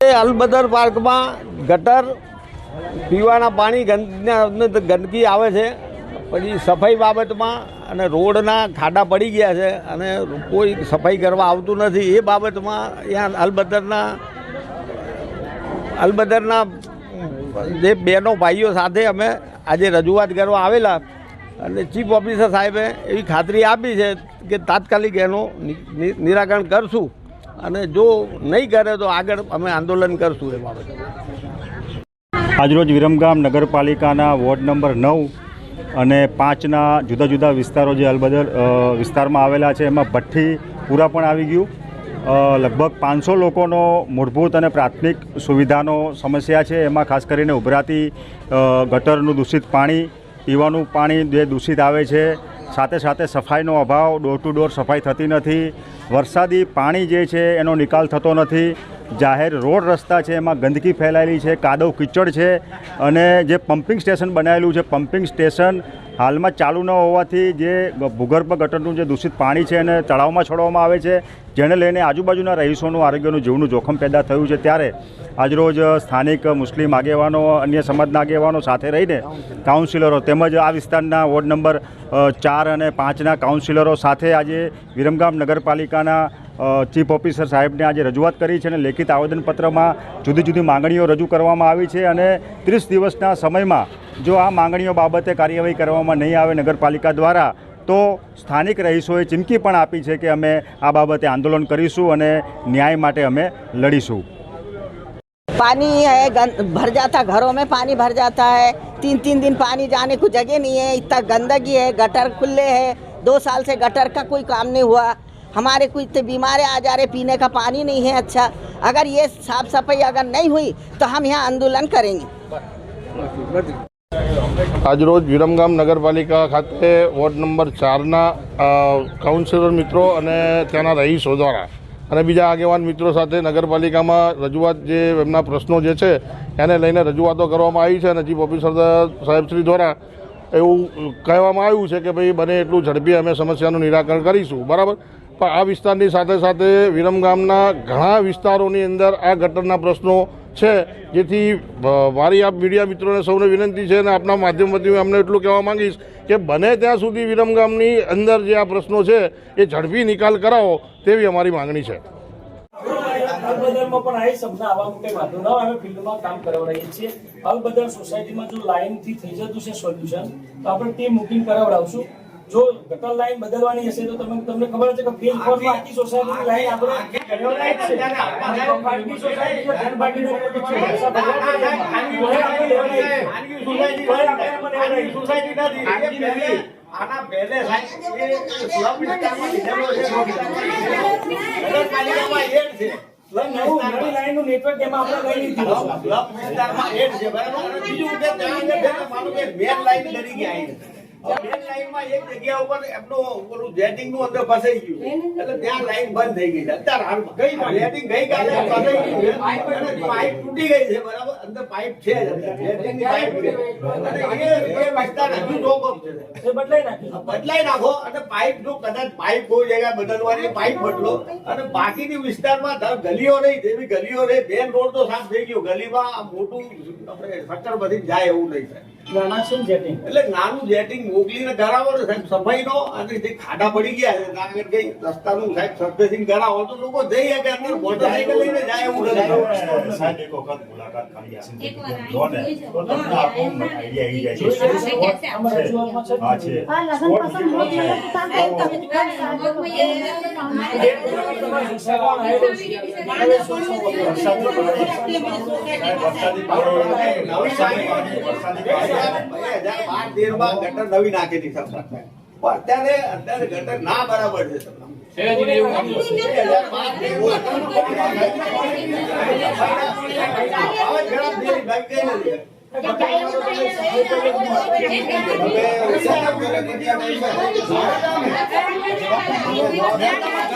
અલબદર પાર્કમાં ગટર, પીવાના પાણી ગંદ ગંદકી આવે છે. પછી સફાઈ બાબતમાં અને રોડના ખાડા પડી ગયા છે અને કોઈ સફાઈ કરવા આવતું નથી. એ બાબતમાં અહીંયા અલબદરના અલબદરના જે બહેનો ભાઈઓ સાથે અમે આજે રજૂઆત કરવા આવેલા અને ચીફ ઓફિસર સાહેબે એવી ખાતરી આપી છે કે તાત્કાલિક એનું નિરાકરણ કરશું. અને જો નહીં કરે તો આગળ અમે આંદોલન કરશું એ બાબતે. આજરોજ વિરમગામ નગરપાલિકાના વોર્ડ નંબર નવ અને પાંચના જુદા જુદા વિસ્તારો જે અલબદર વિસ્તારમાં આવેલા છે, એમાં ભઠ્ઠી પૂરા પણ આવી ગયું. લગભગ પાંચસો લોકોનો મૂળભૂત અને પ્રાથમિક સુવિધાનો સમસ્યા છે. એમાં ખાસ કરીને ઉભરાતી ગટરનું દૂષિત પાણી પીવાનું પાણી જે દૂષિત આવે છે, સાથે સાથે સફાઈનો અભાવ ડોર ટુ ડોર સફાઈ થતી નથી, વરસાદી પાણી જે છે એનો નિકાલ થતો નથી, જાહેર રોડ રસ્તા છે એમાં ગંદકી ફેલાયેલી છે, કાદવ કીચડ છે, અને જે પમ્પિંગ સ્ટેશન બનાવેલું છે પમ્પિંગ સ્ટેશન હાલમાં ચાલુ ન હોવાથી જે ભૂગર્ભ ગટરનું જે દૂષિત પાણી છે એને તળાવમાં છોડવામાં આવે છે, જેને લઈને આજુબાજુના રહીશોનું આરોગ્યનું જીવનું જોખમ પેદા થયું છે. ત્યારે આજરોજ સ્થાનિક મુસ્લિમ આગેવાનો, અન્ય સમાજના આગેવાનો સાથે રહીને કાઉન્સિલરો તેમજ આ વિસ્તારના વોર્ડ નંબર ચાર અને પાંચના કાઉન્સિલરો સાથે આજે વિરમગામ નગરપાલિકાના ચીફ ઓફિસર સાહેબને આજે રજૂઆત કરી છે અને લેખિત આવેદનપત્રમાં જુદી જુદી માંગણીઓ રજૂ કરવામાં આવી છે અને ત્રીસ દિવસના સમયમાં જો આ માંગણીઓ બાબતે કાર્યવાહી કરવામાં નહીં આવે નગરપાલિકા દ્વારા તો સ્થાનિક રહીશોએ ચીમકી પણ આપી છે કે અમે આ બાબતે આંદોલન કરીશું અને ન્યાય માટે અમે લડીશું पानी है गंद भर जाता घरों में पानी भर जाता है तीन तीन दिन पानी जाने को जगह नहीं है इतना गंदगी है गटर खुले है दो साल से गटर का कोई काम नहीं हुआ हमारे को इतने बीमार आ जा रहे पीने का पानी नहीं है अच्छा अगर ये साफ सफाई अगर नहीं हुई तो हम यहाँ आंदोलन करेंगे આજરોજ વિરમગામ નગરપાલિકા ખાતે વોર્ડ નંબર ચારના અ, કાઉન્સિલર મિત્રો અને ત્યાંના રહીશો દ્વારા અને બીજા આગેવાન મિત્રો સાથે નગરપાલિકામાં રજૂઆત જે એમના પ્રશ્નો જે છે એને લઈને રજૂઆતો કરવામાં આવી છે અને ચીફ ઓફિસર સાહેબશ્રી દ્વારા એવું કહેવામાં આવ્યું છે કે ભાઈ બને એટલું ઝડપી અમે સમસ્યાનું નિરાકરણ કરીશું બરાબર પણ આ વિસ્તારની સાથે સાથે વિરમગામના ઘણા વિસ્તારોની અંદર આ ગટરના પ્રશ્નો છે, જેથી મારી આ મીડિયા મિત્રોને સૌને વિનંતી છે અને આપના માધ્યમથી હું અમને એટલું કહેવા માંગીશ કે બને ત્યાં સુધી વિરમગામની અંદર જે આ પ્રશ્નો છે એ ઝડપી નિકાલ કરાવો તેવી અમારી માંગણી છે. સોસાયટીમાં જો લાઈનથી થઈ જતું છે સોલ્યુશન, તો આપણે ટીમ બુકિંગ કરાવડાવશું. જો ગટર લાઈન બદલવાની હશે તો તમે તમને ખબર છે કે ફિલ્ડ ફોરમાં આખી સોસાયટીની લાઈન આપણે ગટર લાઈન છે અને તો સોસાયટી છે ધન બાકીનો કોઈ છે લેવડાવીએ છીએ. આના પહેલે સાહેબ એ સ્લમ વિસ્તારમાં છે નેટવર્ક એમાં આપણે લઈ લીધું વિસ્તારમાં એડ છે બરાબર બીજું કે ત્યાં આગળ છે માનો કે મેન લાઈન તરીકે આવી મેન લાઈનમાં એક જગ્યા ઉપર એમનું ઓલું જેટિંગનું અંદર ફસાઈ ગયું. એટલે ત્યાં લાઈન બંધ થઈ ગઈ છે. અત્યારે હાલમાં ગઈ જેટિંગ ગઈ કાલે ફસાઈ ગયું અને પાઇપ તૂટી ગઈ છે બરાબર? અંદર પાઇપ છે. જ પાઇપ છે. એ એ વિસ્તાર હજુ જોખમ છે. એ બદલાઈ નાખો અને પાઇપ જો કદાચ પાઇપ કોઈ જગ્યાએ બદલવાની પાઇપ બદલો. અને બાકીની વિસ્તારમાં ગલીઓ નહીં જેવી ગલીઓ નહીં મેન રોડ તો સાફ થઈ ગયો. ગલીમાં મોટું આપણે સક્કર બધી જાય એવું નહીં થાય. નાના છે જેટિંગ એટલે નાનું જેટિંગ મોકલીને કરાવો ને સાહેબ સફાઈનો અને જે ખાડા પડી ગયા છે કારણ કે કઈ રસ્તાનું સાહેબ સરફેસિંગ કરાવો તો લોકો જઈ શકે અંદર મોટરસાઇકલ લઈને જાય એવું નથી. સાહેબ એક વખત મુલાકાત કરી લો તો તમને આઈડિયા આવી જાય છે. હા છે. હા લગન પસંદ હોય છે. તો તમે દુકાન સાજો કોઈ. વરસાદી પાણી. નવી વરસાદી પાણી. ગટર નવી નાખેલી પણ અત્યારે અત્યારે ગટર ના બરાબર છે તમને.